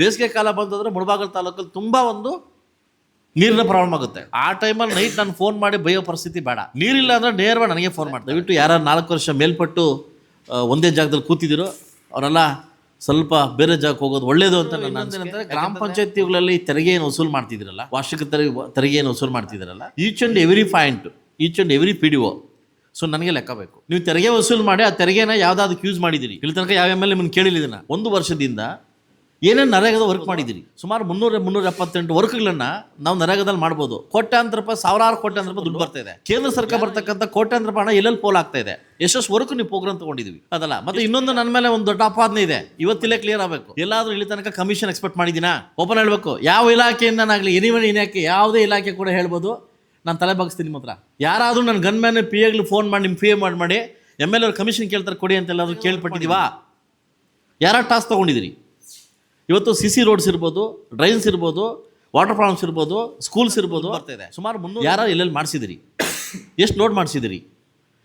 ಬೇಸಿಗೆ ಕಾಲ ಬಂತಂದ್ರೆ ಮುಳಬಾಗಲ್ ತಾಲೂಕಲ್ಲಿ ತುಂಬಾ ಒಂದು ನೀರಿನ ಪ್ರಾಬ್ಲಮ್ ಆಗುತ್ತೆ. ಆ ಟೈಮಲ್ಲಿ ನೈಟ್ ನಾನು ಫೋನ್ ಮಾಡಿ ಬೈಯೋ ಪರಿಸ್ಥಿತಿ ಬೇಡ. ನೀರಿಲ್ಲ ಅಂದ್ರೆ ನೇರವಾಗಿ ನನಗೆ ಫೋನ್ ಮಾಡ್ತೇವೆ ಬಿಟ್ಟು ಯಾರು ನಾಲ್ಕು ವರ್ಷ ಮೇಲ್ಪಟ್ಟು ಒಂದೇ ಜಾಗದಲ್ಲಿ ಕೂತಿದ್ದೀರೋ ಅವರೆಲ್ಲ ಸ್ವಲ್ಪ ಬೇರೆ ಜಾಗಕ್ಕೆ ಹೋಗೋದು ಒಳ್ಳೇದು ಅಂತ ನನ್ನ ಅನಿಸಿಕೆ. ಗ್ರಾಮ ಪಂಚಾಯತಿಗಳಲ್ಲಿ ತೆರಿಗೆ ಏನು ವಸೂಲು ಮಾಡ್ತಿದ್ರಲ್ಲ ವಾರ್ಷಿಕ ತೆರಿಗೆ ತೆರಿಗೆ ಏನು ವಸೂಲು ಮಾಡ್ತಿದ್ರಲ್ಲ each and every point each and every P D O so ನನಗೆ ಲೆಕ್ಕ ಬೇಕು. ನೀವು ತೆರಿಗೆ ವಸೂಲು ಮಾಡಿ ಆ ತೆರಿಗೆನ ಯಾವ್ದಾದಕ್ಕೆ ಯೂಸ್ ಮಾಡಿದ್ದೀರಿ. ಇಲ್ಲಿ ತನಕ ಯಾವ ಎಂ ಎಲ್ ನಿಮ್ಮನ್ನು ಕೇಳಿಲ್ಲ ಇದನ್ನ. ಒಂದು ವರ್ಷದಿಂದ ಏನೇನು ನರೇಗದ ವರ್ಕ್ ಮಾಡಿದ್ದೀರಿ? ಸುಮಾರು ಮುನ್ನೂರ ಮುನ್ನೂರ ಎಪ್ಪತ್ತೆಂಟು ವರ್ಕ್ಗಳನ್ನ ನಾವು ನರೇಗದಲ್ಲಿ ಮಾಡ್ಬೋದು. ಕೋಟ್ಯಾಂತರ ರೂಪಾಯಿ ಸಾವಿರಾರು ಕೋಟ್ಯಾಂತರ ರೂಪಾಯಿ ದುಡ್ಡು ಬರ್ತಾ ಇದೆ. ಕೇಂದ್ರ ಸರ್ಕಾರ ಬರ್ತಕ್ಕಂಥ ಕೋಟ್ಯಾಂತರ ರೂಪಾಯಿ ಹಣ ಎಲ್ಲೆಲ್ಲಿ ಪೋಲ್ ಆಗ್ತಾ ಇದೆ? ಎಷ್ಟೆಷ್ಟು ವರ್ಕ್ ನೀವು ಪ್ರೋಗ್ರಾಮ್ ತಗೊಂಡಿದ್ದೀವಿ. ಅದಲ್ಲ ಮತ್ತೆ ಇನ್ನೊಂದು ನನ್ನ ಮೇಲೆ ಒಂದು ದೊಡ್ಡ ಅಪಾದನೆ ಇದೆ. ಇವತ್ತಿಲ್ಲೇ ಕ್ಲಿಯರ್ ಆಗಬೇಕು. ಎಲ್ಲಾದರೂ ಇಲ್ಲಿ ತನಕ ಕಮಿಷನ್ ಎಕ್ಸ್ಪೆಕ್ಟ್ ಮಾಡಿದ್ದೀನಾ? ಓಪನ್ ಹೇಳಬೇಕು ಯಾವ ಇಲಾಖೆಯಿಂದ ಇಲಾಖೆಯಿಂದನಾಗಲಿ ಎನಿವನ್ ಇಲಾಖೆ ಯಾವುದೇ ಇಲಾಖೆ ಕೂಡ ಹೇಳ್ಬೋದು. ನಾನು ತಲೆ ಬಗ್ಸ್ತೀನಿ ನಿಮ್ಮ ಹತ್ರ ಯಾರಾದರೂ ನನ್ನ ಗನ್ ಮ್ಯಾನ್ ಪಿ ಎಗ್ಲಿ ಫೋನ್ ಮಾಡಿ ನಿಮ್ಮ ಪಿ ಎ ಮಾಡಿ ಮಾಡಿ ಎಂ ಎಲ್ ಅವ್ರು ಕಮಿಷನ್ ಕೇಳ್ತಾರೆ ಕೊಡಿ ಅಂತೆಲ್ಲಾದ್ರೂ ಕೇಳ್ಪಟ್ಟಿದ್ದೀವಾ? ಯಾರ ಟಾಸ್ಕ್ ತೊಗೊಂಡಿದ್ದೀರಿ? ಇವತ್ತು ಸಿ ಸಿ ರೋಡ್ಸ್ ಇರ್ಬೋದು ಡ್ರೈನ್ಸ್ ಇರ್ಬೋದು ವಾಟರ್ ಪ್ರಾಬ್ಲಮ್ಸ್ ಇರ್ಬೋದು ಸ್ಕೂಲ್ಸ್ ಇರ್ಬೋದು. ಸುಮಾರು ಮುನ್ನೂರು ಯಾರು ಎಲ್ಲೆಲ್ಲಿ ಮಾಡಿಸಿದಿರಿ? ಎಷ್ಟು ಲೋಡ್ ಮಾಡಿಸಿದಿರಿ?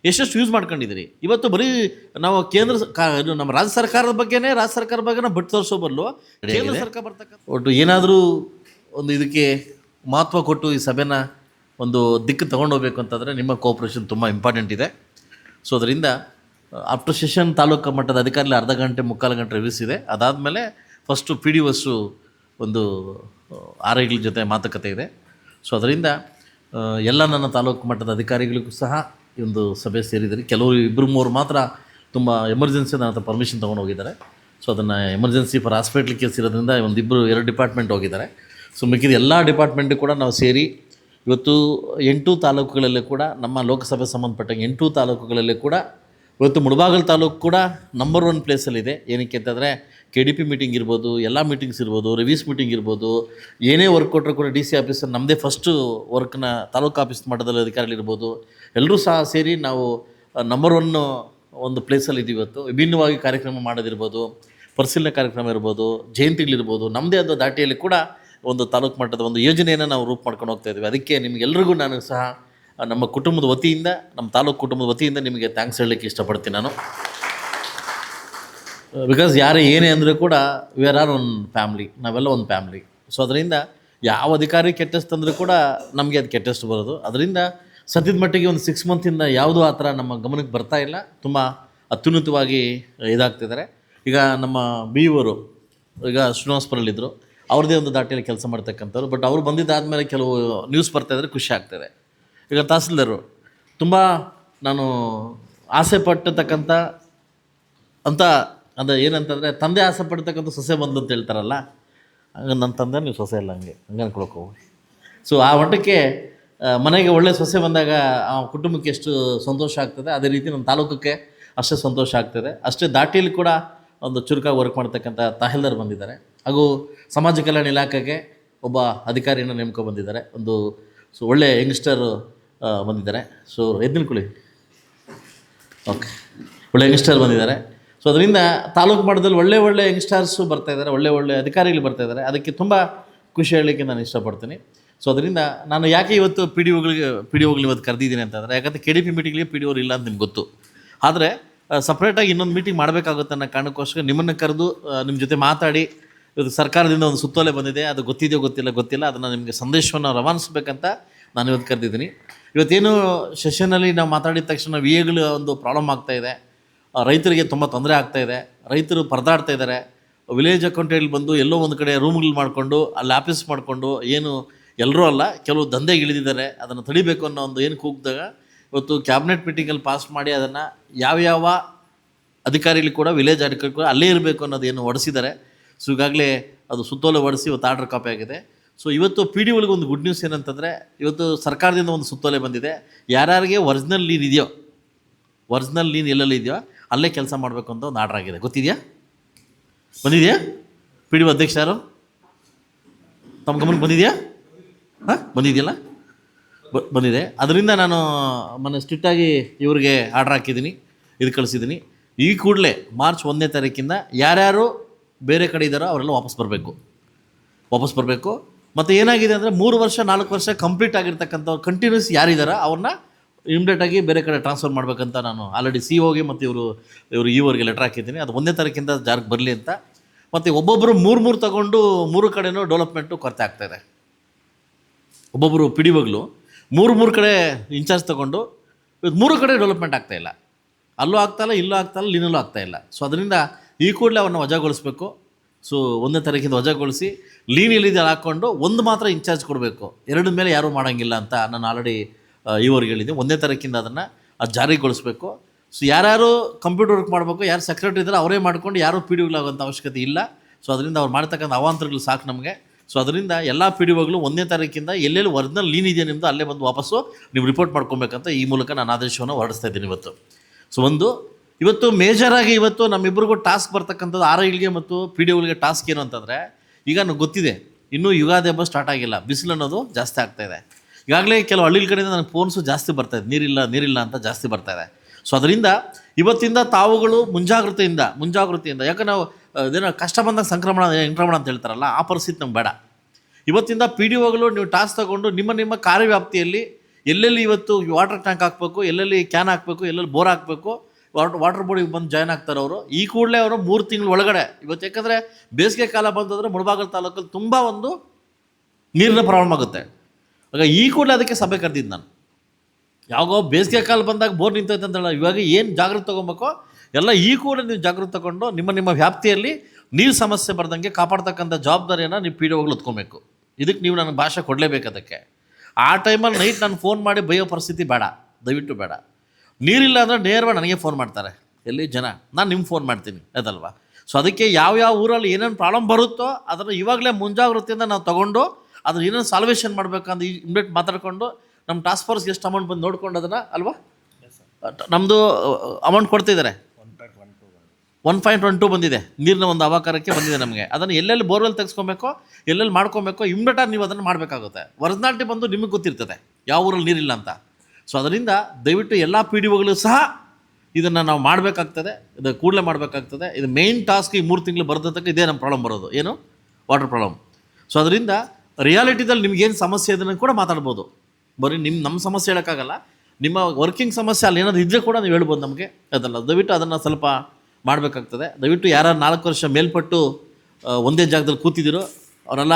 ಎಷ್ಟೆಷ್ಟು ಯೂಸ್ ಮಾಡ್ಕೊಂಡಿದ್ದೀರಿ ಇವತ್ತು ಬರೀ ನಾವು ಕೇಂದ್ರ ಕಾ- ಇದು ನಮ್ಮ ರಾಜ್ಯ ಸರ್ಕಾರದ ಬಗ್ಗೆನೇ ರಾಜ್ಯ ಸರ್ಕಾರ ಬಗ್ಗೆ ಬಟ್ ತೋರಿಸೋ ಬದಲು ಕೇಂದ್ರ ಸರ್ಕಾರ ಬರ್ತಕ್ಕಂಥ ಒಟ್ಟು ಏನಾದರೂ ಒಂದು ಇದಕ್ಕೆ ಮಹತ್ವ ಕೊಟ್ಟು ಈ ಸಭೆನ ಒಂದು ದಿಕ್ಕು ತಗೊಂಡೋಗ್ಬೇಕು ಅಂತಂದರೆ ನಿಮ್ಮ ಕೋಆಪ್ರೇಷನ್ ತುಂಬ ಇಂಪಾರ್ಟೆಂಟ್ ಇದೆ. ಸೊ ಅದರಿಂದ ಆಫ್ಟರ್ ಸೆಷನ್ ತಾಲೂಕು ಮಟ್ಟದ ಅಧಿಕಾರಿ ಅರ್ಧ ಗಂಟೆ ಮುಕ್ಕಾಲು ಗಂಟೆ ರಿವ್ಯೂಸ್ ಇದೆ. ಅದಾದಮೇಲೆ ಫಸ್ಟು ಪಿ ಡಿ ಒಸ್ಸು ಒಂದು ಆರ್ ಜೊತೆ ಮಾತುಕತೆ ಇದೆ. ಸೊ ಅದರಿಂದ ಎಲ್ಲ ನನ್ನ ತಾಲೂಕು ಮಟ್ಟದ ಅಧಿಕಾರಿಗಳಿಗೂ ಸಹ ಈ ಒಂದು ಸಭೆ ಸೇರಿದ್ದಾರೆ ಕೆಲವರು ಇಬ್ಬರು ಮೂರು ಮಾತ್ರ ತುಂಬ ಎಮರ್ಜೆನ್ಸಿ ನನ್ನ ಹತ್ರ ಪರ್ಮಿಷನ್ ತೊಗೊಂಡು ಹೋಗಿದ್ದಾರೆ. ಸೊ ಅದನ್ನು ಎಮರ್ಜೆನ್ಸಿ ಫಾರ್ ಹಾಸ್ಪಿಟ್ಲ್ ಕೇಸ್ ಇರೋದ್ರಿಂದ ಒಂದಿಬ್ಬರು ಎರಡು ಡಿಪಾರ್ಟ್ಮೆಂಟ್ ಹೋಗಿದ್ದಾರೆ. ಸೊ ಮಿಕ್ಕಿದ ಎಲ್ಲ ಡಿಪಾರ್ಟ್ಮೆಂಟು ಕೂಡ ನಾವು ಸೇರಿ ಇವತ್ತು ಎಂಟು ತಾಲೂಕುಗಳಲ್ಲೂ ಕೂಡ ನಮ್ಮ ಲೋಕಸಭೆ ಸಂಬಂಧಪಟ್ಟ ಎಂಟು ತಾಲೂಕುಗಳಲ್ಲೂ ಕೂಡ, ಇವತ್ತು ಮುಳಬಾಗಲ್ ತಾಲೂಕು ಕೂಡ ನಂಬರ್ ಒನ್ ಪ್ಲೇಸಲ್ಲಿದೆ ಏನಕ್ಕೆ ಅಂತಂದರೆ ಕೆ ಡಿ ಪಿ ಮೀಟಿಂಗ್ ಇರ್ಬೋದು, ಎಲ್ಲ ಮೀಟಿಂಗ್ಸ್ ಇರ್ಬೋದು ರಿವ್ಯೂಸ್ ಮೀಟಿಂಗ್ ಇರ್ಬೋದು, ಏನೇ ವರ್ಕ್ ಕೊಟ್ಟರು ಕೂಡ ಡಿ ಸಿ ಆಫೀಸರ್ ನಮ್ಮದೇ ಫಸ್ಟು ವರ್ಕ್ನ ತಾಲೂಕು ಆಫೀಸ್ ಮಟ್ಟದಲ್ಲಿ ಅಧಿಕಾರಿಗಳಿರ್ಬೋದು ಎಲ್ಲರೂ ಸಹ ಸೇರಿ ನಾವು ನಂಬರ್ ಒನ್ ಒಂದು ಪ್ಲೇಸಲ್ಲಿ ಇದ್ದೀವಿ ಇವತ್ತು. ವಿಭಿನ್ನವಾಗಿ ಕಾರ್ಯಕ್ರಮ ಮಾಡೋದಿರ್ಬೋದು, ಪರಿಶೀಲನೆ ಕಾರ್ಯಕ್ರಮ ಇರ್ಬೋದು, ಜಯಂತಿಗಳಿರ್ಬೋದು ನಮ್ಮದೇ ಆದ ದಾಟಿಯಲ್ಲಿ ಕೂಡ ಒಂದು ತಾಲೂಕು ಮಟ್ಟದ ಒಂದು ಯೋಜನೆಯನ್ನು ನಾವು ರೂಪ ಮಾಡ್ಕೊಂಡು ಹೋಗ್ತಾ ಇದ್ದೀವಿ ಅದಕ್ಕೆ ನಿಮಗೆಲ್ಲರಿಗೂ ನಾನು ಸಹ ನಮ್ಮ ಕುಟುಂಬದ ವತಿಯಿಂದ, ನಮ್ಮ ತಾಲೂಕು ಕುಟುಂಬದ ವತಿಯಿಂದ ನಿಮಗೆ ಥ್ಯಾಂಕ್ಸ್ ಹೇಳಲಿಕ್ಕೆ ಇಷ್ಟಪಡ್ತೀನಿ ನಾನು. ಬಿಕಾಸ್ ಯಾರು ಏನೇ ಅಂದರೂ ಕೂಡ ವಿ ಆರ್ ಒನ್ ಫ್ಯಾಮ್ಲಿ ನಾವೆಲ್ಲ ಒಂದು ಫ್ಯಾಮ್ಲಿ ಸೊ ಅದರಿಂದ ಯಾವ ಅಧಿಕಾರಿ ಕೆಟ್ಟಸ್ಟ್ ಅಂದರೂ ಕೂಡ ನಮಗೆ ಅದು ಕೆಟ್ಟಸ್ಟ್ ಬರೋದು. ಅದರಿಂದ ಸದ್ಯದ ಮಟ್ಟಿಗೆ ಒಂದು ಸಿಕ್ಸ್ ಮಂತಿಂದ ಯಾವುದೂ ಆ ಥರ ನಮ್ಮ ಗಮನಕ್ಕೆ ಬರ್ತಾ ಇಲ್ಲ. ತುಂಬ ಅತ್ಯುನ್ನತವಾಗಿ ಇದಾಗ್ತಿದ್ದಾರೆ ಈಗ ನಮ್ಮ ಬಿ ಇವರು ಈಗ ಶ್ರೀನಿವಾಸ್ಪುರಲ್ಲಿದ್ದರು ಅವ್ರದ್ದೇ ಒಂದು ದಾಟಿಯಲ್ಲಿ ಕೆಲಸ ಮಾಡ್ತಕ್ಕಂಥವ್ರು ಬಟ್ ಅವ್ರು ಬಂದಿದ್ದಾದಮೇಲೆ ಕೆಲವು ನ್ಯೂಸ್ ಬರ್ತಾ ಇದ್ದರೆ ಖುಷಿ ಆಗ್ತದೆ ಈಗ ತಹಸೀಲ್ದಾರರು ತುಂಬ ನಾನು ಆಸೆ ಪಟ್ಟತಕ್ಕಂಥ, ಅಂತ ಅದು ಏನಂತಂದರೆ, ತಂದೆ ಆಸೆ ಪಡ್ತಕ್ಕಂಥ ಸೊಸೆ ಬಂದು ಅಂತ ಹೇಳ್ತಾರಲ್ಲ ಹಂಗೆ ನನ್ನ ತಂದೆ, ನೀವು ಸೊಸೆ ಇಲ್ಲ ಹಂಗೆ ಹಂಗೆ ಅನ್ಕೊಳಕ್ಕೆ ಸೊ ಆ ಮಟ್ಟಕ್ಕೆ ಮನೆಗೆ ಒಳ್ಳೆ ಸೊಸೆ ಬಂದಾಗ ಆ ಕುಟುಂಬಕ್ಕೆ ಎಷ್ಟು ಸಂತೋಷ ಆಗ್ತದೆ, ಅದೇ ರೀತಿ ನಮ್ಮ ತಾಲೂಕಕ್ಕೆ ಅಷ್ಟೇ ಸಂತೋಷ ಆಗ್ತದೆ. ಅಷ್ಟೇ ದಾಟಿಯಲ್ಲಿ ಕೂಡ ಒಂದು ಚುರುಕಾಗಿ ವರ್ಕ್ ಮಾಡ್ತಕ್ಕಂಥ ತಹಲ್ದಾರ್ ಬಂದಿದ್ದಾರೆ. ಹಾಗೂ ಸಮಾಜ ಕಲ್ಯಾಣ ಇಲಾಖೆಗೆ ಒಬ್ಬ ಅಧಿಕಾರಿಯನ್ನು ನೇಮಕ ಬಂದಿದ್ದಾರೆ. ಒಂದು ಸೊ ಒಳ್ಳೆ ಯಂಗ್ಸ್ಟರ್ ಬಂದಿದ್ದಾರೆ. ಸೊ ಎದ್ದು ಕುಳಿ ಓಕೆ ಒಳ್ಳೆ ಯಂಗ್ಸ್ಟರ್ ಬಂದಿದ್ದಾರೆ. ಸೊ ಅದರಿಂದ ತಾಲೂಕು ಮಟ್ಟದಲ್ಲಿ ಒಳ್ಳೆ ಒಳ್ಳೆ ಯಂಗ್ಸ್ಟರ್ಸು ಬರ್ತಾ ಇದ್ದಾರೆ, ಒಳ್ಳೆ ಒಳ್ಳೆ ಅಧಿಕಾರಿಗಳು ಬರ್ತಾ ಇದ್ದಾರೆ. ಅದಕ್ಕೆ ತುಂಬ ಖುಷಿ ಹೇಳಲಿಕ್ಕೆ ನಾನು ಇಷ್ಟಪಡ್ತೀನಿ. ಸೊ ಅದರಿಂದ ನಾನು ಯಾಕೆ ಇವತ್ತು ಪಿ ಡಿ ಒಗಳಿಗೆ ಪಿ ಡಿ ಒಗಳು ಇವತ್ತು ಕರೆದಿದ್ದೀನಿ ಅಂತಂದರೆ ಯಾಕಂದರೆ ಕೆ ಡಿ ಪಿ ಮೀಟಿಂಗ್ಲಿ ಪಿ ಡಿ ಒರು ಇಲ್ಲ ಅಂತ ನಿಮ್ಗೆ ಗೊತ್ತು. ಆದರೆ ಸಪ್ರೇಟಾಗಿ ಇನ್ನೊಂದು ಮೀಟಿಂಗ್ ಮಾಡಬೇಕಾಗುತ್ತೆ ಅನ್ನೋ ಕಾರಣಕ್ಕೋಸ್ಕರ ನಿಮ್ಮನ್ನು ಕರೆದು ನಿಮ್ಮ ಜೊತೆ ಮಾತಾಡಿ ಇವತ್ತು ಸರ್ಕಾರದಿಂದ ಒಂದು ಸುತ್ತೋಲೆ ಬಂದಿದೆ, ಅದು ಗೊತ್ತಿದೆಯೋ ಗೊತ್ತಿಲ್ಲ ಗೊತ್ತಿಲ್ಲ, ಅದನ್ನು ನಿಮಗೆ ಸಂದೇಶವನ್ನು ರವಾನಿಸ್ಬೇಕಂತ ನಾನು ಇವತ್ತು ಕರೆದಿದ್ದೀನಿ. ಇವತ್ತೇನು ಸೆಷನಲ್ಲಿ ನಾವು ಮಾತಾಡಿದ ತಕ್ಷಣ ವಿ ಎಗಳು ಒಂದು ಪ್ರಾಬ್ಲಮ್ ಆಗ್ತಾಯಿದೆ ರೈತರಿಗೆ ತುಂಬ ತೊಂದರೆ ಆಗ್ತಾ ಇದೆ. ರೈತರು ಪರದಾಡ್ತಾ ಇದ್ದಾರೆ. ವಿಲೇಜ್ ಅಕೌಂಟೆಂಟ್ ಬಂದು ಎಲ್ಲೋ ಒಂದು ಕಡೆ ರೂಮ್ಗಳು ಮಾಡಿಕೊಂಡು, ಅಲ್ಲಿ ಆಫೀಸ್ ಮಾಡಿಕೊಂಡು, ಏನು ಎಲ್ಲರೂ ಅಲ್ಲ, ಕೆಲವು ದಂಧೆಗೆ ಇಳಿದಿದ್ದಾರೆ. ಅದನ್ನು ತಡಿಬೇಕು ಅನ್ನೋ ಒಂದು ಏನು ಕೂಗಿದಾಗ ಇವತ್ತು ಕ್ಯಾಬಿನೆಟ್ ಮೀಟಿಂಗಲ್ಲಿ ಪಾಸ್ ಮಾಡಿ ಅದನ್ನು ಯಾವ್ಯಾವ ಅಧಿಕಾರಿಗಳು ಕೂಡ ವಿಲೇಜ್ ಅಧಿಕಾರಿ ಕೂಡ ಅಲ್ಲೇ ಇರಬೇಕು ಅನ್ನೋದು ಏನು ಹೊಡೆಸಿದ್ದಾರೆ. ಸೊ ಈಗಾಗಲೇ ಅದು ಸುತ್ತೋಲೆ ಹೊಡೆಸಿ ಇವತ್ತು ಆರ್ಡರ್ ಕಾಪಿ ಆಗಿದೆ. ಸೊ ಇವತ್ತು ಪಿ ಡಿ ಒಳಗೆ ಒಂದು ಗುಡ್ ನ್ಯೂಸ್ ಏನಂತಂದರೆ, ಇವತ್ತು ಸರ್ಕಾರದಿಂದ ಒಂದು ಸುತ್ತೋಲೆ ಬಂದಿದೆ. ಯಾರ್ಯಾರಿಗೆ ಒರಿಜಿನಲ್ ಇದೆಯೋ ಒರಿಜಿನಲ್ ನೀನು ಎಲ್ಲೆಲ್ಲಿ ಇದೆಯೋ ಅಲ್ಲೇ ಕೆಲಸ ಮಾಡಬೇಕು ಅಂತ ಒಂದು ಆರ್ಡರ್ ಆಗಿದೆ. ಗೊತ್ತಿದೆಯಾ? ಬಂದಿದೆಯಾ? ಪಿ ಡಿ ಒ ಅಧ್ಯಕ್ಷ ಯಾರು? ತಮ್ಮ ಗಮನಕ್ಕೆ ಬಂದಿದೆಯಾ? ಹಾಂ? ಬಂದಿದೆಯಲ್ಲ? ಬಂದಿದೆ. ಅದರಿಂದ ನಾನು ಮೊನ್ನೆ ಸ್ಟ್ರಿಕ್ಟಾಗಿ ಇವ್ರಿಗೆ ಆರ್ಡ್ರ್ ಹಾಕಿದ್ದೀನಿ. ಇದು ಕಳಿಸಿದ್ದೀನಿ. ಈ ಕೂಡಲೇ ಮಾರ್ಚ್ ಒಂದನೇ ತಾರೀಕಿಂದ ಯಾರ್ಯಾರು ಬೇರೆ ಕಡೆ ಇದ್ದಾರೋ ಅವರೆಲ್ಲ ವಾಪಸ್ ಬರಬೇಕು. ವಾಪಸ್ ಬರಬೇಕು. ಮತ್ತು ಏನಾಗಿದೆ ಅಂದರೆ ಮೂರು ವರ್ಷ, ನಾಲ್ಕು ವರ್ಷ ಕಂಪ್ಲೀಟ್ ಆಗಿರ್ತಕ್ಕಂಥವ್ರು ಕಂಟಿನ್ಯೂಸ್ ಯಾರಿದ್ದಾರೋ ಅವ್ರನ್ನ ಇಮಿಡಿಯೇಟಾಗಿ ಬೇರೆ ಕಡೆ ಟ್ರಾನ್ಸ್ಫರ್ ಮಾಡಬೇಕಂತ ನಾನು ಆಲ್ರೆಡಿ ಸಿ ಹೋಗಿ ಮತ್ತು ಇವರು ಇವರು ಇವರಿಗೆ ಲೆಟ್ರ್ ಹಾಕಿದ್ದೀನಿ. ಅದು ಒಂದೇ ತಾರೀಕಿಂದ ಜಾರಿಗೆ ಬರಲಿ ಅಂತ. ಮತ್ತು ಒಬ್ಬೊಬ್ಬರು ಮೂರು ಮೂರು ತಗೊಂಡು ಮೂರು ಕಡೆನೂ ಡೆವಲಪ್ಮೆಂಟು ಕೊರತೆ ಆಗ್ತಾಯಿದೆ ಒಬ್ಬೊಬ್ಬರು ಪಿ ಡಿ ಒಗಳು ಮೂರು ಮೂರು ಕಡೆ ಇನ್ಚಾರ್ಜ್ ತಗೊಂಡು ಮೂರು ಕಡೆ ಡೆವಲಪ್ಮೆಂಟ್ ಆಗ್ತಾಯಿಲ್ಲ ಅಲ್ಲೂ ಆಗ್ತಾಯಿಲ್ಲ ಇಲ್ಲೂ ಆಗ್ತಾಯಿಲ್ಲ ಲೀನಲ್ಲೂ ಆಗ್ತಾಯಿಲ್ಲ ಸೊ ಅದರಿಂದ ಈ ಕೂಡಲೇ ಅವನ್ನ ವಜಾಗೊಳಿಸ್ಬೇಕು. ಸೊ ಒಂದನೇ ತಾರೀಕಿಂದ ವಜಾಗೊಳಿಸಿ ಲೀನ್ ಇಲ್ಲಿದೆ ಹಾಕ್ಕೊಂಡು ಒಂದು ಮಾತ್ರ ಇನ್ಚಾರ್ಜ್ ಕೊಡಬೇಕು. ಎರಡು ಮೇಲೆ ಯಾರೂ ಮಾಡೋಂಗಿಲ್ಲ ಅಂತ ನಾನು ಆಲ್ರೆಡಿ ಈವರೆಗೆ ಹೇಳಿದ್ದೆ. ಒಂದೇ ತಾರೀಕಿಂದ ಅದನ್ನು ಅದು ಜಾರಿಗೊಳಿಸ್ಬೇಕು. ಸೊ ಯಾರ್ಯಾರು ಕಂಪ್ಯೂಟರ್ ವರ್ಕ್ ಮಾಡಬೇಕು, ಯಾರು ಸೆಕ್ರೆಟರಿ ಇದ್ದಾರೆ ಅವರೇ ಮಾಡ್ಕೊಂಡು ಯಾರೂ ಪಿ ಡಿ ಆಗುವಂಥ ಅವಶ್ಯಕತೆ ಇಲ್ಲ. ಸೊ ಅದರಿಂದ ಅವ್ರು ಮಾಡ್ತಕ್ಕಂಥ ಅವಾಂತರಗಳು ಸಾಕು ನಮಗೆ. ಸೊ ಅದರಿಂದ ಎಲ್ಲ ಪಿ ಡಿ ಒಗಳು ಒಂದನೇ ತಾರೀಕಿಂದ ಎಲ್ಲೆಲ್ಲಿ ಒರಿಜಿನಲ್ ಲೀನ್ ಇದೆಯಾ ನಿಮ್ಮದು ಅಲ್ಲೇ ಬಂದು ವಾಪಸ್ಸು ನೀವು ರಿಪೋರ್ಟ್ ಮಾಡ್ಕೊಬೇಕಂತ ಈ ಮೂಲಕ ನಾನು ಆದೇಶವನ್ನು ಹೊರಡಿಸ್ತಾ ಇದ್ದೀನಿ ಇವತ್ತು. ಸೊ ಒಂದು, ಇವತ್ತು ಮೇಜರಾಗಿ ಇವತ್ತು ನಮ್ಮಿಬ್ಬರಿಗೂ ಟಾಸ್ಕ್ ಬರ್ತಕ್ಕಂಥದ್ದು ಆರ್ ಐಗಳಿಗೆ ಮತ್ತು ಪಿ ಡಿ ಒಗಳಿಗೆ ಟಾಸ್ಕ್ ಏನು ಅಂತಂದರೆ, ಈಗ ನನಗೆ ಗೊತ್ತಿದೆ, ಇನ್ನೂ ಯುಗಾದಿ ಹಬ್ಬ ಸ್ಟಾರ್ಟ್ ಆಗಿಲ್ಲ. ಬಿಸಿಲು ಅನ್ನೋದು ಜಾಸ್ತಿ ಆಗ್ತಾ ಇದೆ. ಈಗಾಗಲೇ ಕೆಲವು ಹಳ್ಳಿಗಳ ಕಡೆಯಿಂದ ನನಗೆ ಫೋನ್ಸು ಜಾಸ್ತಿ ಬರ್ತಾ ಇದೆ. ನೀರಿಲ್ಲ ನೀರಿಲ್ಲ ಅಂತ ಜಾಸ್ತಿ ಬರ್ತಾ ಇದೆ. ಸೊ ಅದರಿಂದ ಇವತ್ತಿಂದ ತಾವುಗಳು ಮುಂಜಾಗ್ರತೆಯಿಂದ ಮುಂಜಾಗ್ರತೆಯಿಂದ ಯಾಕೆ ನಾವು ಅದೇನೋ ಕಷ್ಟ ಬಂದಾಗ ಸಂಕ್ರಮಣ ಸಂಕ್ರಮಣ ಅಂತ ಹೇಳ್ತಾರಲ್ಲ, ಆ ಪರಿಸ್ಥಿತಿ ನಮ್ಗೆ ಬೇಡ. ಇವತ್ತಿಂದ ಪಿ ಡಿ ಒಗಳು ನೀವು ಟಾಸ್ ತಗೊಂಡು ನಿಮ್ಮ ನಿಮ್ಮ ಕಾರ್ಯವ್ಯಾಪ್ತಿಯಲ್ಲಿ ಎಲ್ಲೆಲ್ಲಿ ಇವತ್ತು ವಾಟರ್ ಟ್ಯಾಂಕ್ ಹಾಕಬೇಕು, ಎಲ್ಲೆಲ್ಲಿ ಕ್ಯಾನ್ ಹಾಕಬೇಕು, ಎಲ್ಲೆಲ್ಲಿ ಬೋರ್ ಹಾಕಬೇಕು ವಾಟರ್ ವಾಟರ್ ಬೋರ್ಡಿಗೆ ಬಂದು ಜಾಯ್ನ್ ಆಗ್ತಾರೆ ಅವರು. ಈ ಕೂಡಲೇ ಅವರು ಮೂರು ತಿಂಗಳು ಒಳಗಡೆ, ಇವತ್ತು ಯಾಕಂದರೆ ಬೇಸಿಗೆ ಕಾಲ ಬಂತಂದರೆ ಮುಳಬಾಗಲ್ ತಾಲೂಕಲ್ಲಿ ತುಂಬ ಒಂದು ನೀರಿನ ಪ್ರಾಬ್ಲಮ್ ಆಗುತ್ತೆ. ಆಗ ಈ ಕೂಡಲೇ ಅದಕ್ಕೆ ಸಭೆ ಕರೆದಿದ್ದು ನಾನು. ಯಾವಾಗೋ ಬೇಸಿಗೆ ಕಾಲ ಬಂದಾಗ ಬೋರ್ ನಿಂತೈತೆ ಅಂತೇಳ. ಇವಾಗ ಏನು ಜಾಗೃತಿ ತೊಗೊಬೇಕೋ, ಎಲ್ಲ ಈ ಕೂಡ ನೀವು ಜಾಗೃತಿ ತಗೊಂಡು ನಿಮ್ಮ ನಿಮ್ಮ ವ್ಯಾಪ್ತಿಯಲ್ಲಿ ನೀರು ಸಮಸ್ಯೆ ಬರ್ದಂಗೆ ಕಾಪಾಡ್ತಕ್ಕಂಥ ಜವಾಬ್ದಾರಿಯನ್ನು ನೀವು ಪಿ ಡಿ ಇದಕ್ಕೆ ನೀವು ನನಗೆ ಭಾಷೆ ಕೊಡಲೇಬೇಕು ಅದಕ್ಕೆ. ಆ ಟೈಮಲ್ಲಿ ನೈಟ್ ನಾನು ಫೋನ್ ಮಾಡಿ ಬೈಯೋ ಪರಿಸ್ಥಿತಿ ಬೇಡ. ದಯವಿಟ್ಟು ಬೇಡ. ನೀರಿಲ್ಲ ಅಂದರೆ ನೇರವಾಗಿ ನನಗೆ ಫೋನ್ ಮಾಡ್ತಾರೆ. ಎಲ್ಲಿ ಜನ? ನಾನು ನಿಮ್ಗೆ ಫೋನ್ ಮಾಡ್ತೀನಿ. ಅದಲ್ವಾ? ಸೊ ಅದಕ್ಕೆ ಯಾವ ಯಾವ ಊರಲ್ಲಿ ಏನೇನು ಪ್ರಾಬ್ಲಮ್ ಬರುತ್ತೋ ಅದನ್ನು ಇವಾಗಲೇ ಮುಂಜಾಗ್ರತೆಯಿಂದ ನಾವು ತೊಗೊಂಡು ಅದನ್ನ ಏನೇನು ಸಾಲ್ವೇಷನ್ ಮಾಡ್ಬೇಕಂತ ಇಮ್ಮಿಡಿಯೇಟ್ ಮಾತಾಡ್ಕೊಂಡು ನಮ್ಮ ಟಾಸ್ಕ್ ಫೋರ್ಸ್ಗೆ ಎಷ್ಟು ಅಮೌಂಟ್ ಬಂದು ನೋಡ್ಕೊಂಡು ಅದನ್ನು ಅಲ್ವಾ? ನಮ್ಮದು ಅಮೌಂಟ್ ಕೊಡ್ತಿದ್ದಾರೆ. ಒನ್ ಪಾಯಿಂಟ್ ಒನ್ ಟೂ ಬಂದಿದೆ. ನೀರಿನ ಒಂದು ಅವಾಕಾರಕ್ಕೆ ಬಂದಿದೆ ನಮಗೆ. ಅದನ್ನು ಎಲ್ಲೆಲ್ಲಿ ಬೋರ್ವೆಲ್ ತೆಗೆಸ್ಕೊಬೇಕೋ ಎಲ್ಲೆಲ್ಲಿ ಮಾಡ್ಕೊಬೇಕೋ ಇಮ್ಮಿಡಿಯೇಟಾಗಿ ನೀವು ಅದನ್ನು ಮಾಡಬೇಕಾಗುತ್ತೆ. ಒರಿಜಿನಾಲಿಟಿ ಬಂದು ನಿಮಗೆ ಗೊತ್ತಿರ್ತದೆ ಯಾವ ಊರಲ್ಲಿ ನೀರಿಲ್ಲ ಅಂತ. ಸೊ ಅದರಿಂದ ದಯವಿಟ್ಟು ಎಲ್ಲ ಪಿ ಡಿ ಒಗಳು ಸಹ ಇದನ್ನು ನಾವು ಮಾಡಬೇಕಾಗ್ತದೆ ಇದು ಕೂಡಲೇ ಮಾಡಬೇಕಾಗ್ತದೆ. ಇದು ಮೇಯ್ನ್ ಟಾಸ್ಕ್ ಈ ಮೂರು ತಿಂಗಳು ಬರೋದಕ್ಕೆ ಇದೇ ನಮ್ಮ ಪ್ರಾಬ್ಲಮ್ ಬರೋದು. ಏನು? ವಾಟರ್ ಪ್ರಾಬ್ಲಮ್ ಸೊ ಅದರಿಂದ ರಿಯಾಲಿಟಿದಲ್ಲಿ ನಿಮ್ಗೇನು ಸಮಸ್ಯೆ ಇದನ್ನು ಕೂಡ ಮಾತಾಡ್ಬೋದು. ಬರೀ ನಿಮ್ಮ ನಮ್ಮ ಸಮಸ್ಯೆ ಹೇಳೋಕ್ಕಾಗಲ್ಲ. ನಿಮ್ಮ ವರ್ಕಿಂಗ್ ಸಮಸ್ಯೆ ಅಲ್ಲಿ ಏನಾದರೂ ಇದ್ದರೆ ಕೂಡ ನೀವು ಹೇಳ್ಬೋದು ನಮಗೆ. ಅದಲ್ಲ, ದಯವಿಟ್ಟು ಅದನ್ನು ಸ್ವಲ್ಪ ಮಾಡಬೇಕಾಗ್ತದೆ. ದಯವಿಟ್ಟು ಯಾರು ನಾಲ್ಕು ವರ್ಷ ಮೇಲ್ಪಟ್ಟು ಒಂದೇ ಜಾಗದಲ್ಲಿ ಕೂತಿದ್ದೀರೋ, ಅವರೆಲ್ಲ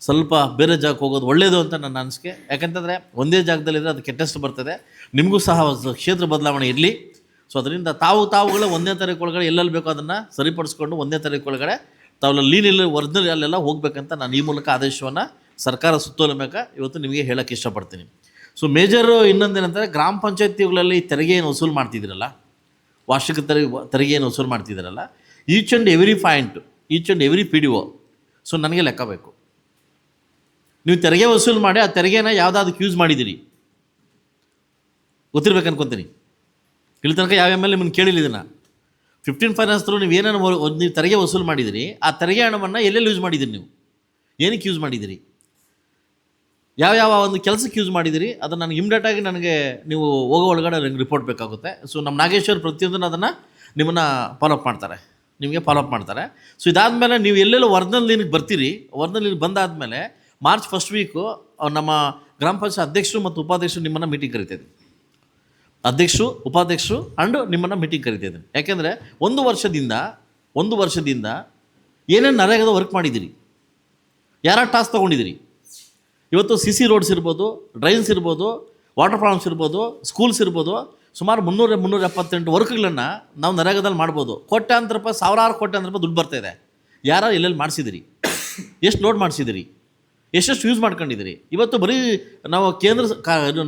ಸ್ವಲ್ಪ ಬೇರೆ ಜಾಗಕ್ಕೆ ಹೋಗೋದು ಒಳ್ಳೆಯದು ಅಂತ ನನ್ನ ಅನಿಸಿಕೆ. ಯಾಕಂತಂದರೆ ಒಂದೇ ಜಾಗದಲ್ಲಿದ್ದರೆ ಅದು ಕೆಟ್ಟಷ್ಟು ಬರ್ತದೆ. ನಿಮಗೂ ಸಹ ಕ್ಷೇತ್ರ ಬದಲಾವಣೆ ಇರಲಿ. ಸೊ, ಅದರಿಂದ ತಾವು ತಾವುಗಳ ಒಂದೇ ತಾರೀಕು ಒಳಗಡೆ ಎಲ್ಲೆಲ್ಲಿ ಬೇಕೋ ಅದನ್ನು ಸರಿಪಡಿಸ್ಕೊಂಡು ಒಂದೇ ತಾರೀಕು ಒಳಗಡೆ ತಾವೆಲ್ಲ ಲೀನಿಲ್ಲ ಒರಿಜಿನಲ್ ಅಲ್ಲೆಲ್ಲ ಹೋಗಬೇಕಂತ ನಾನು ಈ ಮೂಲಕ ಆದೇಶವನ್ನು ಸರ್ಕಾರ ಸುತ್ತೋಲಬೇಕ ಇವತ್ತು ನಿಮಗೆ ಹೇಳೋಕ್ಕೆ ಇಷ್ಟಪಡ್ತೀನಿ. ಸೊ ಮೇಜರು ಇನ್ನೊಂದೇನಂದರೆ ಗ್ರಾಮ ಪಂಚಾಯತಿಗಳಲ್ಲಿ ತೆರಿಗೆ ಏನು ವಸೂಲು ಮಾಡ್ತಿದ್ದೀರಲ್ಲ, ವಾರ್ಷಿಕ ತೆರಿಗೆ ತೆರಿಗೆಯನ್ನು ವಸೂಲು ಮಾಡ್ತಿದ್ದೀರಲ್ಲ each and every point each and every P D O so ನನಗೆ ಲೆಕ್ಕ ಬೇಕು. ನೀವು ತೆರಿಗೆ ವಸೂಲು ಮಾಡಿ ಆ ತೆರಿಗೆನ ಯಾವುದಾದಕ್ಕೆ ಯೂಸ್ ಮಾಡಿದ್ದೀರಿ? ಗೊತ್ತಿರ್ಬೇಕು ಅನ್ಕೊತೀನಿ ಇಲ್ಲಿ ತನಕ ಯಾವ ಎಂ ಎಲ್ ನಿಮ್ಮನ್ನು ಕೇಳಿಲ್ಲ ಇದನ್ನು. ಫಿಫ್ಟೀನ್ ಫೈನಾನ್ಸ್ ನೀವು ಏನೇನು ನೀವು ತೆರಿಗೆ ವಸೂಲು ಮಾಡಿದಿರಿ, ಆ ತೆರಿಗೆ ಹಣವನ್ನು ಎಲ್ಲೆಲ್ಲಿ ಯೂಸ್ ಮಾಡಿದಿರಿ ನೀವು? ಏನಕ್ಕೆ ಯೂಸ್ ಮಾಡಿದಿರಿ? ಯಾವ ಯಾವ ಒಂದು ಕೆಲಸಕ್ಕೆ ಯೂಸ್ ಮಾಡಿದಿರಿ? ಅದನ್ನು ನನಗೆ ಇಮ್ಡಿಯೇಟಾಗಿ ನನಗೆ ನೀವು ಹೋಗೋ ಒಳಗಡೆ ನನಗೆ ರಿಪೋರ್ಟ್ ಬೇಕಾಗುತ್ತೆ. ಸೊ ನಮ್ಮ ನಾಗೇಶ್ವರ್ ಪ್ರತಿಯೊಂದನ್ನು ಅದನ್ನು ನಿಮ್ಮನ್ನು ಫಾಲೋಅಪ್ ಮಾಡ್ತಾರೆ. ನಿಮಗೆ ಫಾಲೋಅಪ್ ಮಾಡ್ತಾರೆ. ಸೊ ಇದಾದಮೇಲೆ ನೀವು ಎಲ್ಲೆಲ್ಲೋ ವರ್ನಲ್ ಲೀನಿಗೆ ಬರ್ತೀರಿ ವರ್ನಲ್ ಬಂದಾದ ಬಂದಾದಮೇಲೆ ಮಾರ್ಚ್ ಫಸ್ಟ್ ವೀಕು ನಮ್ಮ ಗ್ರಾಮ ಪಂಚಾಯತ್ ಅಧ್ಯಕ್ಷರು ಮತ್ತು ಉಪಾಧ್ಯಕ್ಷರು ನಿಮ್ಮನ್ನು ಮೀಟಿಂಗ್ ಕರಿತಿದ್ದೆ ಅಧ್ಯಕ್ಷರು ಉಪಾಧ್ಯಕ್ಷರು ಅಂಡ್ ನಿಮ್ಮನ್ನು ಮೀಟಿಂಗ್ ಕರಿತಿದ್ದೀನಿ. ಯಾಕೆಂದರೆ ಒಂದು ವರ್ಷದಿಂದ ಒಂದು ವರ್ಷದಿಂದ ಏನೇನು ನರೇಗದ ವರ್ಕ್ ಮಾಡಿದ್ದೀರಿ? ಯಾರ ಟಾಸ್ಕ್ ತೊಗೊಂಡಿದ್ದೀರಿ? ಇವತ್ತು ಸಿ ಸಿ ರೋಡ್ಸ್ ಇರ್ಬೋದು ಡ್ರೈನ್ಸ್ ಇರ್ಬೋದು ವಾಟರ್ ಪ್ರಾಬ್ಲಮ್ಸ್ ಇರ್ಬೋದು ಸ್ಕೂಲ್ಸ್ ಇರ್ಬೋದು, ಸುಮಾರು ಮುನ್ನೂರ ಮುನ್ನೂರ ಎಪ್ಪತ್ತೆಂಟು ವರ್ಕ್ಗಳನ್ನು ನಾವು ನರೇಗದಲ್ಲಿ ಮಾಡ್ಬೋದು. ಕೋಟ್ಯಾಂತರ ರೂಪಾಯಿ, ಸಾವಿರಾರು ಕೋಟ್ಯಾಂತರ ರೂಪಾಯಿ ದುಡ್ಡು ಬರ್ತಾಯಿದೆ ಯಾರು ಎಲ್ಲೆಲ್ಲಿ ಮಾಡಿಸಿದಿರಿ ಎಷ್ಟು ಲೋಡ್ ಮಾಡಿಸಿದಿರಿ ಎಷ್ಟೆಷ್ಟು ಯೂಸ್ ಮಾಡ್ಕೊಂಡಿದ್ದೀರಿ? ಇವತ್ತು ಬರೀ ನಾವು ಕೇಂದ್ರ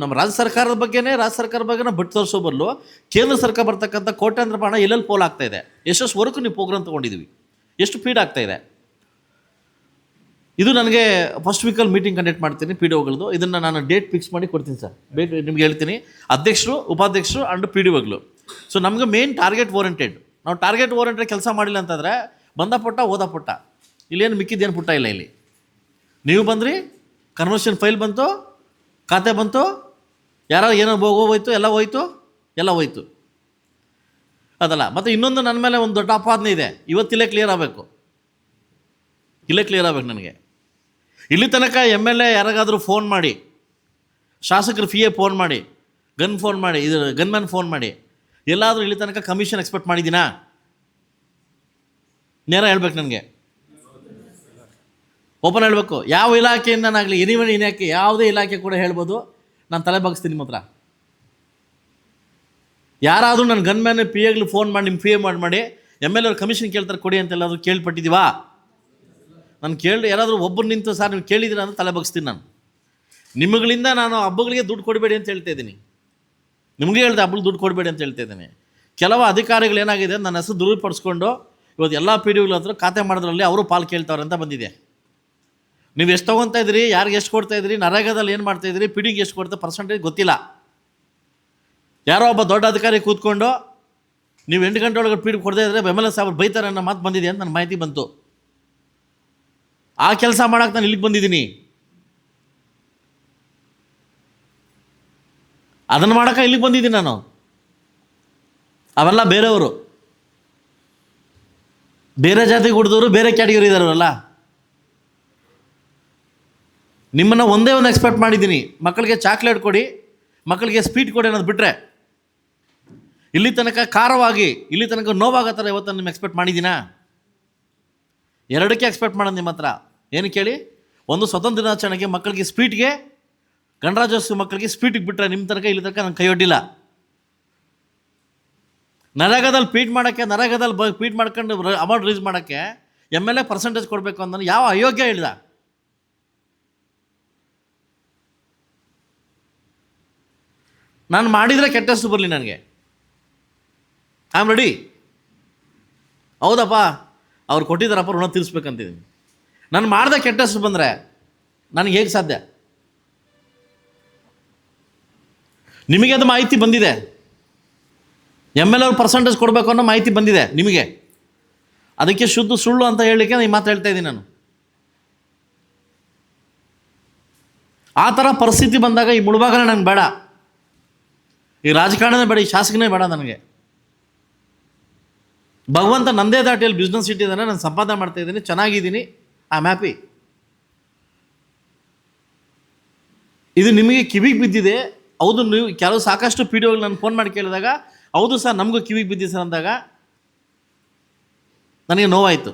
ನಮ್ಮ ರಾಜ್ಯ ಸರ್ಕಾರದ ಬಗ್ಗೆನೇ, ರಾಜ್ಯ ಸರ್ಕಾರದ ಬಗ್ಗೆನೇ ಬಟ್ ತೋರಿಸೋ ಬದಲು ಕೇಂದ್ರ ಸರ್ಕಾರ ಬರ್ತಕ್ಕಂಥ ಕೋಟ್ಯಾಂತರ ಹಣ ಎಲ್ಲೆಲ್ಲಿ ಪೋಲ್ ಆಗ್ತಾ ಇದೆ? ಎಷ್ಟೆಷ್ಟು ವರ್ಕ್ ನೀವು ಪ್ರೋಗ್ರಾಮ್ ತೊಗೊಂಡಿದ್ದೀವಿ? ಎಷ್ಟು ಫೀಡ್ ಆಗ್ತಾ ಇದೆ? ಇದು ನನಗೆ ಫಸ್ಟ್ ವೀಕಲ್ಲಿ ಮೀಟಿಂಗ್ ಕಂಡಕ್ಟ್ ಮಾಡ್ತೀನಿ ಪಿ ಡಿ ಒಗಳದು ಇದನ್ನು ನಾನು ಡೇಟ್ ಫಿಕ್ಸ್ ಮಾಡಿ ಕೊಡ್ತೀನಿ ಸರ್ ಡೇಟ್ ನಿಮ್ಗೆ ಹೇಳ್ತೀನಿ. ಅಧ್ಯಕ್ಷರು, ಉಪಾಧ್ಯಕ್ಷರು ಆ್ಯಂಡ್ ಪಿ ಡಿ ಒಗಳು ಸೊ ನಮಗೆ ಮೇನ್ ಟಾರ್ಗೆಟ್ ಓರಿಯೆಂಟೆಡ್ ನಾವು ಟಾರ್ಗೆಟ್ ಓರಿಯೆಂಟೆಡ್ ಕೆಲಸ ಮಾಡಿಲ್ಲ ಅಂತಂದರೆ ಬಂದ ಪುಟ್ಟ ಓದ ಪುಟ್ಟ. ಇಲ್ಲೇನು ಮಿಕ್ಕಿದ್ದೇನು ಪುಟ್ಟ ಇಲ್ಲ ಇಲ್ಲಿ. ನೀವು ಬಂದ್ರಿ ಕನ್ವರ್ಷನ್ ಫೈಲ್ ಬಂತು, ಖಾತೆ ಬಂತು ಯಾರೋ ಏನೋ ಹೋಗೋ ಹೋಯ್ತು, ಎಲ್ಲ ಹೋಯ್ತು ಎಲ್ಲ ಹೋಯ್ತು. ಅದಲ್ಲ, ಮತ್ತು ಇನ್ನೊಂದು ನನ್ನ ಮೇಲೆ ಒಂದು ದೊಡ್ಡ ಅಪಾದನೆ ಇದೆ. ಇವತ್ತಿಲ್ಲೇ ಕ್ಲಿಯರ್ ಆಗಬೇಕು. ಇಲ್ಲೇ ಕ್ಲಿಯರ್ ಆಗಬೇಕು ನನಗೆ. ಇಲ್ಲಿ ತನಕ ಎಂ ಎಲ್ ಎ ಯಾರಿಗಾದರೂ ಫೋನ್ ಮಾಡಿ, ಶಾಸಕರು ಫಿ ಎ ಫೋನ್ ಮಾಡಿ ಗನ್ ಫೋನ್ ಮಾಡಿ, ಇದು ಗನ್ಮ್ಯಾನ್ ಫೋನ್ ಮಾಡಿ, ಎಲ್ಲಾದರೂ ಇಲ್ಲಿ ತನಕ ಕಮಿಷನ್ ಎಕ್ಸ್ಪೆಕ್ಟ್ ಮಾಡಿದ್ದೀನಾ? ನೇರ ಹೇಳ್ಬೇಕು ನನಗೆ. ಓಪನ್ ಹೇಳಬೇಕು. ಯಾವ ಇಲಾಖೆಯಿಂದನಾಗಲಿ ಎನಿವನ್ ಇಲಾಖೆ ಯಾವುದೇ ಇಲಾಖೆ ಕೂಡ ಹೇಳ್ಬೋದು. ನಾನು ತಲೆ ಬಗ್ಸ್ತೀನಿ ನಿಮ್ಮ ಹತ್ರ ಯಾರಾದರೂ ನನ್ನ ಗನ್ಮ್ಯಾನ್ ಪಿ ಎಗ್ಲಿ ಫೋನ್ ಮಾಡಿ ನಿಮ್ಮ ಪಿ ಎ ಮಾಡಿ ಮಾಡಿ, ಎಂ ಎಲ್ ಅವ್ರು ಕಮಿಷನ್ ಕೇಳ್ತಾರೆ, ಕೊಡಿ ಅಂತೆಲ್ಲಾದರೂ ಕೇಳ್ಪಟ್ಟಿದ್ದೀವಾ? ನಾನು ಕೇಳಿ ಯಾರಾದರೂ ಒಬ್ಬರು ನಿಂತು ಸರ್ ನೀವು ಕೇಳಿದ್ದೀರಾ ಅಂತ ತಲೆ ಬಗ್ಸ್ತೀನಿ ನಾನು. ನಿಮಗಳಿಂದ ನಾನು ಹಬ್ಬಗಳಿಗೆ ದುಡ್ಡು ಕೊಡಬೇಡಿ ಅಂತ ಹೇಳ್ತಾ ಇದ್ದೀನಿ. ನಿಮಗೆ ಹೇಳ್ದೆ ಹಬ್ಬಗಳು ದುಡ್ಡು ಕೊಡಬೇಡಿ ಅಂತ ಹೇಳ್ತಾ ಇದ್ದೀನಿ. ಕೆಲವು ಅಧಿಕಾರಿಗಳು ಏನಾಗಿದೆ ನನ್ನ ಹೆಸರು ದುರುಪಡಿಸ್ಕೊಂಡು ಇವತ್ತು ಎಲ್ಲ ಪಿ ಡಿಗಳ ಹತ್ರ ಖಾತೆ ಮಾಡೋದ್ರಲ್ಲಿ ಅವರು ಪಾಲು ಕೇಳ್ತಾವ್ರೆ ಅಂತ ಬಂದಿದೆ. ನೀವು ಎಷ್ಟು ತೊಗೊತಾ ಇದ್ದೀರಿ ಯಾರಿಗೆ ಎಷ್ಟು ಕೊಡ್ತಾ ಇದ್ರಿ, ನರೇಗಾದಲ್ಲಿ ಏನು ಮಾಡ್ತಾ ಇದ್ರಿ, ಪಿಡಿಗೆ ಎಷ್ಟು ಕೊಡ್ತಾ ಪರ್ಸೆಂಟೇಜ್ ಗೊತ್ತಿಲ್ಲ. ಯಾರೋ ಒಬ್ಬ ದೊಡ್ಡ ಅಧಿಕಾರಿ ಕೂತ್ಕೊಂಡು, ನೀವು ಎಂಟು ಗಂಟೆ ಒಳಗೆ ಪೀಡಿ ಕೊಡದೇ ಇದ್ದರೆ ಬೆಂಬಲ ಸಾಹೇಬ್ ಬೈತಾರೆ ಅನ್ನೋ ಮಾತು ಬಂದಿದೆ ಅಂತ ನನ್ನ ಮಾಹಿತಿ ಬಂತು. ಆ ಕೆಲಸ ಮಾಡೋಕೆ ನಾನು ಇಲ್ಲಿಗೆ ಬಂದಿದ್ದೀನಿ. ಅದನ್ನು ಮಾಡೋಕೆ ಇಲ್ಲಿಗೆ ಬಂದಿದ್ದೀನಿ ನಾನು. ಅವೆಲ್ಲ ಬೇರೆಯವರು. ಬೇರೆ ಜಾತಿಗೆ ಹುಡ್ದವರು ಬೇರೆ ಕ್ಯಾಟಗರಿ ಇದ್ದಾರಲ್ಲ ನಿಮ್ಮನ್ನು ಒಂದೇ ಒಂದು ಎಕ್ಸ್ಪೆಕ್ಟ್ ಮಾಡಿದ್ದೀನಿ. ಮಕ್ಕಳಿಗೆ ಚಾಕ್ಲೇಟ್ ಕೊಡಿ, ಮಕ್ಕಳಿಗೆ ಸ್ವೀಟ್ ಕೊಡಿ ಅನ್ನೋದು ಬಿಟ್ಟರೆ ಇಲ್ಲಿ ತನಕ ಖಾರವಾಗಿ, ಇಲ್ಲಿ ತನಕ ನೋವಾಗೋ ಥರ ಇವತ್ತು ನಿಮ್ಮ ಎಕ್ಸ್ಪೆಕ್ಟ್ ಮಾಡಿದ್ದೀನಾ? ಎರಡಕ್ಕೆ ಎಕ್ಸ್ಪೆಕ್ಟ್ ಮಾಡೋದು ನಿಮ್ಮ ಹತ್ರ. ಏನು ಕೇಳಿ? ಒಂದು ಸ್ವತಂತ್ರ ದಿನಾಚರಣೆಗೆ ಮಕ್ಕಳಿಗೆ ಸ್ವೀಟ್ಗೆ ಗಣರಾಜ್ಯೋತ್ಸವ ಮಕ್ಕಳಿಗೆ ಸ್ವೀಟಿಗೆ ಬಿಟ್ಟರೆ ನಿಮ್ಮ ತನಕ ಇಲ್ಲಿ ತನಕ ನಾನು ಕೈಯೊಡ್ಡಿಲ್ಲ ನರಗದಲ್ಲಿ ಪೀಟ್ ಮಾಡೋಕ್ಕೆ, ನರಗದಲ್ಲಿ ಬ ಪೀಟ್ ಮಾಡ್ಕೊಂಡು ಅಮೌಂಟ್ ರೀಸ್ ಮಾಡೋಕ್ಕೆ ಎಂ ಎಲ್ ಎ ಪರ್ಸೆಂಟೇಜ್ ಕೊಡಬೇಕು ಅಂತ ಯಾವ ಅಯೋಗ್ಯ ಹೇಳ್ದ? ನಾನು ಮಾಡಿದರೆ ಕೆಟ್ಟಷ್ಟು ಬರಲಿ ನನಗೆ. ಆಮ್ ರೆಡಿ ಹೌದಪ್ಪ, ಅವ್ರು ಕೊಟ್ಟಿದ್ದಾರಪ್ಪ, ಋಣ ತೀರಿಸ್ಬೇಕಂತಿದ್ದೀನಿ. ನಾನು ಮಾಡಿದೆ ಕೆಟ್ಟಷ್ಟು ಬಂದರೆ ನನಗೆ ಹೇಗೆ ಸಾಧ್ಯ? ನಿಮಗೆ ಅದು ಮಾಹಿತಿ ಬಂದಿದೆ. ಎಂ ಎಲ್ ಅವ್ರು ಪರ್ಸೆಂಟೇಜ್ ಕೊಡಬೇಕು ಅನ್ನೋ ಮಾಹಿತಿ ಬಂದಿದೆ ನಿಮಗೆ. ಅದಕ್ಕೆ ಶುದ್ಧ ಸುಳ್ಳು ಅಂತ ಹೇಳಲಿಕ್ಕೆ ನಾನು ಈ ಮಾತು ಹೇಳ್ತಾ ಇದ್ದೀನಿ ನಾನು. ಆ ಥರ ಪರಿಸ್ಥಿತಿ ಬಂದಾಗ ಈ ಮುಳುಭಾಗನೇ ನಂಗೆ ಬೇಡ. ಈ ರಾಜಕಾರಣನೇ ಬೇಡ, ಈ ಶಾಸಕನೇ ಬೇಡ ನನಗೆ. ಭಗವಂತ ನಂದೇ ದಾಟಿಯಲ್ಲಿ ಬಿಸ್ನೆಸ್ ಇಟ್ಟಿದ್ದಾನೆ, ನಾನು ಸಂಪಾದನೆ ಮಾಡ್ತಾ ಇದ್ದೀನಿ, ಚೆನ್ನಾಗಿದ್ದೀನಿ ಐ ಆಮ್ ಹ್ಯಾಪಿ ಇದು ನಿಮಗೆ ಕಿವಿಗೆ ಬಿದ್ದಿದೆ, ಹೌದು, ನೀವು ಕೆಲವು ಸಾಕಷ್ಟು ಪಿ ಡಿಒಗಳು ನಾನು ಫೋನ್ ಮಾಡಿ ಕೇಳಿದಾಗ, ಹೌದು ಸರ್, ನಮಗೂ ಕಿವಿಗೆ ಬಿದ್ದಿದೆ ಸರ್ ಅಂದಾಗ, ನನಗೆ ನೋವಾಯಿತು.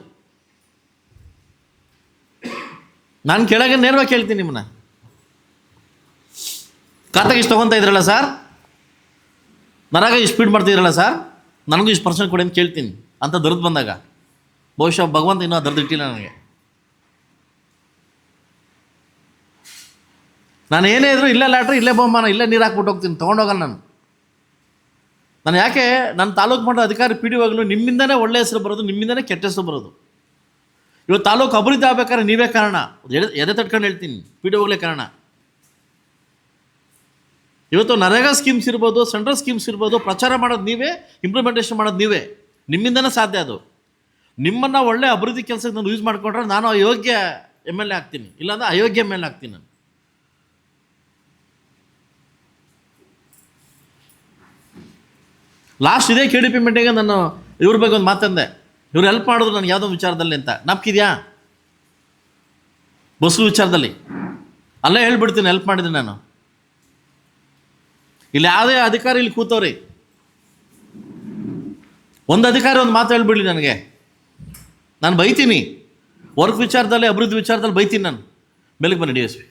ನಾನು ಕೆಳಗೆ ನೇರವಾಗಿ ಕೇಳ್ತೀನಿ ನಿಮ್ಮನ್ನ. ಖಾತೆಗೆ ಇಷ್ಟು ತೊಗೊತಾ ಇದ್ರಲ್ಲ ಸರ್? ನನಗ ಇಷ್ಟು ಸ್ಪೀಡ್ ಮಾಡ್ತಿದ್ರಲ್ಲ ಸರ್ ನನಗೂ ಇಷ್ಟು ಪರ್ಸೆಂಟ್ ಕೊಡಿ ಅಂತ ಕೇಳ್ತೀನಿ. ಅಂತ ದರ್ದು ಬಂದಾಗ. ಬಹುಶಃ ಭಗವಂತ ಇನ್ನೂ ದರ್ದು ಇಟ್ಟಿಲ್ಲ ನನಗೆ. ನಾನು ಏನೇ ಇದ್ರು ಇಲ್ಲೇ ಲ್ಯಾಟ್ರ್ ಇಲ್ಲೇ ಬಹುಮಾನ, ಇಲ್ಲೇ ನೀರು ಹಾಕ್ಬಿಟ್ಟು ಹೋಗ್ತೀನಿ, ತೊಗೊಂಡೋಗಲ್ಲ ನಾನು. ನಾನು ಯಾಕೆ, ನನ್ನ ತಾಲೂಕು ಮಟ್ಟದ ಅಧಿಕಾರಿ ಪಿ ಡಿ ಒಗಳು ನಿಮ್ಮಿಂದನೇ ಒಳ್ಳೆ ಹೆಸರು ಬರೋದು, ನಿಮ್ಮಿಂದನೇ ಕೆಟ್ಟ ಹೆಸರು ಬರೋದು. ಇವತ್ತು ತಾಲೂಕು ಅಭಿವೃದ್ಧಿ ಆಗಬೇಕಾದ್ರೆ ನೀವೇ ಕಾರಣ. ಎದೆ ತಟ್ಕೊಂಡು ಹೇಳ್ತೀನಿ ಪಿ ಡಿ ಒಗಳೇ ಕಾರಣ. ಇವತ್ತು ನರೇಗಾ ಸ್ಕೀಮ್ಸ್ ಇರ್ಬೋದು, ಸೆಂಟ್ರಲ್ ಸ್ಕೀಮ್ಸ್ ಇರ್ಬೋದು, ಪ್ರಚಾರ ಮಾಡೋದು ನೀವೇ ಇಂಪ್ಲಿಮೆಂಟೇಷನ್ ಮಾಡೋದು ನೀವೇ. ನಿಮ್ಮಿಂದನೇ ಸಾಧ್ಯ ಅದು. ನಿಮ್ಮನ್ನು ಒಳ್ಳೆ ಅಭಿವೃದ್ಧಿ ಕೆಲಸಕ್ಕೆ ನಾನು ಯೂಸ್ ಮಾಡಿಕೊಂಡ್ರೆ ನಾನು ಅಯೋಗ್ಯ ಎಂ ಎಲ್ ಎ ಆಗ್ತೀನಿ. ಇಲ್ಲಾಂದರೆ ಅಯೋಗ್ಯ ಎಂ ಎಲ್ ಎ ಆಗ್ತೀನಿ ನಾನು. ಲಾಸ್ಟ್ ಇದೇ ಕೆ ಡಿ ಪಿ ಮೀಟಿಂಗ್ಗೆ ನಾನು ಇವ್ರ ಬಗ್ಗೆ ಒಂದು ಮಾತಂದೆ ಇವ್ರು ಹೆಲ್ಪ್ ಮಾಡಿದ್ರು ನನಗೆ ಯಾವುದೋ ವಿಚಾರದಲ್ಲಿ ಅಂತ. ನಮ್ಕಿದ್ಯಾ ಬಸ್ಸು ವಿಚಾರದಲ್ಲಿ. ಅಲ್ಲೇ ಹೇಳ್ಬಿಡ್ತೀನಿ ಹೆಲ್ಪ್ ಮಾಡಿದ್ದೀನಿ ನಾನು. ಇಲ್ಲಿ ಯಾವುದೇ ಅಧಿಕಾರಿ ಇಲ್ಲಿ ಕೂತವ್ರಿ. ಒಂದು ಅಧಿಕಾರಿ ಒಂದು ಮಾತು ಹೇಳ್ಬಿಡ್ಲಿ ನನಗೆ. ನಾನು ಬೈತೀನಿ. ವರ್ಕ್ ವಿಚಾರದಲ್ಲಿ, ಅಭಿವೃದ್ಧಿ ವಿಚಾರದಲ್ಲಿ ಬೈತೀನಿ ನಾನು. ಬೆಳಗ್ಗೆ ಬನ್ನಿ, ಡಿ ಎಸ್ ಪಿ.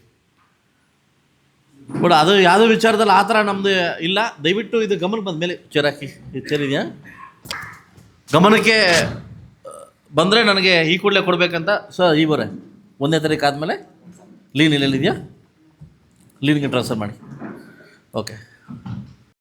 ಬಟ್ ಅದು ಯಾವುದೇ ವಿಚಾರದಲ್ಲಿ ಆ ಥರ ನಮ್ಮದು ಇಲ್ಲ. ದಯವಿಟ್ಟು ಇದು ಗಮನಕ್ಕೆ ಬಂದ ಮೇಲೆ ಚೇರಾಕಿ ಇದು ಚೇರಿದೆಯಾ ಗಮನಕ್ಕೆ ಬಂದರೆ ನನಗೆ ಈ ಕೂಡಲೇ ಕೊಡಬೇಕಂತ. ಸರ್ ಈ ಬರೇ ಒಂದನೇ ತಾರೀಕು ಆದಮೇಲೆ ಲೀನ್ ಇಲ್ಲೆಲ್ಲಿದೆಯಾ? ಇದೆಯಾ ಲೀನ್ಗೆ ಟ್ರಾನ್ಸ್ಫರ್ ಮಾಡಿ. Okay Thank you.